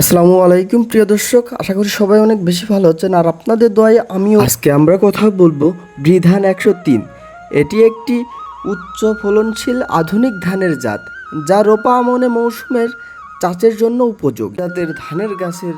আসসালামু আলাইকুম, প্রিয় দর্শক। আশা করি সবাই অনেক বেশি ভালো হচ্ছেন আর আপনাদের দয়ে আমিও আজকে আমরা কথা বলব বৃধান একশো তিন। এটি একটি উচ্চ ফলনশীল আধুনিক ধানের জাত, যা রোপা আমনে মৌসুমের চাষের জন্য উপযোগী। যাদের ধানের গাছের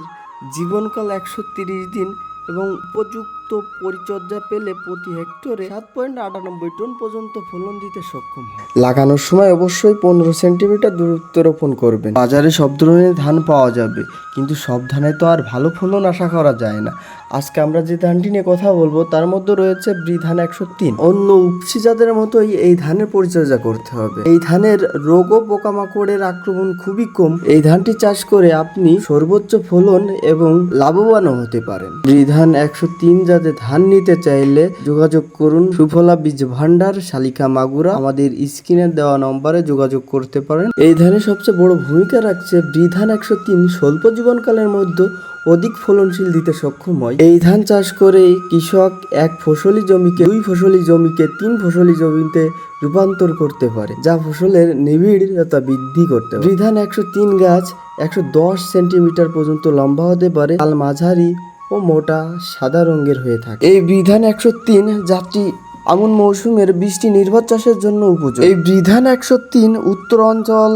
জীবনকাল একশো তিরিশ দিন এবং উপযুক্ত পরিচর্যা পেলে প্রতি হেক্টরে সাত পয়েন্ট আটানব্বই টন পর্যন্ত ফলন দিতে সক্ষম হয়। লাগানোর সময় অবশ্যই পনেরো সেন্টিমিটার দূরত্ব রোপণ করবেন। বাজারে সব ধরনের ধান পাওয়া যাবে, কিন্তু সব ধানে তো আর ভালো ফলন আশা করা যায় না। আজকে আমরা যে ধানটি নিয়ে কথা বলব, তার মধ্যে রয়েছে ব্রি ধান একশো তিন। অন্য উপসি জাতের মতোই এই ধানের পরিচর্যা করতে হবে। এই ধানের রোগ ও পোকামাকড়ের আক্রমণ খুবই কম। এই ধানটি চাষ করে আপনি সর্বোচ্চ ফলন এবং লাভবানও হতে পারেন। ব্রি ধান একশো তিন জাতে ধান নিতে চাইলে যোগাযোগ করুন। সুফলা বীজ ভান্ডার শালিকা মাগুরা। আমাদের স্ক্রিনে দেওয়া নম্বরে যোগাযোগ করতে পারেন। এই ধানের সবচেয়ে বড় ভূমিকা রাখছে বৃধান একশো তিন, স্বল্প জীবনকালের মধ্যে অধিক ফলনশীল দিতে সক্ষম হয়। এই ধান চাষ করে কৃষক এক ফসলি জমিকে, দুই ফসলি জমিকে, তিন ফসলি জমিতে রূপান্তর করতে পারে, যা ফসলের নিবিড়তা বৃদ্ধি করতে পারে। বৃধান একশো তিন গাছ একশো দশ সেন্টিমিটার পর্যন্ত লম্বা হতে পারে। কাল মাঝারি ও মোটা, সাদা রঙের হয়ে থাকে। এই বিধান একশো তিন জাতটি আমন মৌসুমের বৃষ্টি নির্ভর চাষের জন্য উপযোগী। এই বিধান একশো তিন উত্তর অঞ্চল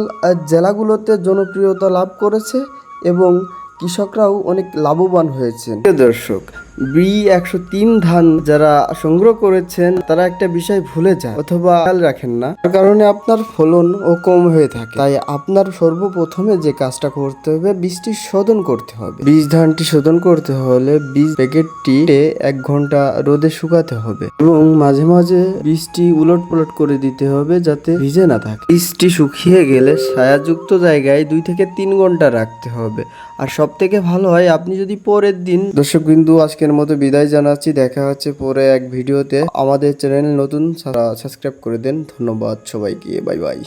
জেলাগুলোতে জনপ্রিয়তা লাভ করেছে এবং কৃষকরাও অনেক লাভবান হয়েছেন। দর্শক বি একশো তিন ধান যারা সংগ্রহ করেছেন, তারা একটা বিষয় ভুলে যায় অথবা খেয়াল রাখেন না। তার কারণে আপনার ফলন ও কম হয়ে থাকে। তাই আপনার সর্বপ্রথমে যে কাজটা করতে হবে, বীজটি শোধন করতে হবে। বীজ ধানটি শোধন করতে হলে বীজ প্যাকেটটি এক ঘণ্টা রোদে শুকাতে হবে এবং মাঝে মাঝে বীজটি উলট পালট করে দিতে হবে যাতে ভিজে না থাকে। বীজটি শুকিয়ে গেলে ছায়াযুক্ত জায়গায় দুই থেকে তিন ঘণ্টা রাখতে হবে। আর সব থেকে ভালো হয়, আপনি যদি পরের দিন দর্শক বিন্দু আজকের মতো বিদায় জানাচ্ছি। দেখা হচ্ছে পরে এক ভিডিওতে। আমাদের চ্যানেল নতুন সাবস্ক্রাইব করে দেন। ধন্যবাদ সবাইকে। Bye bye.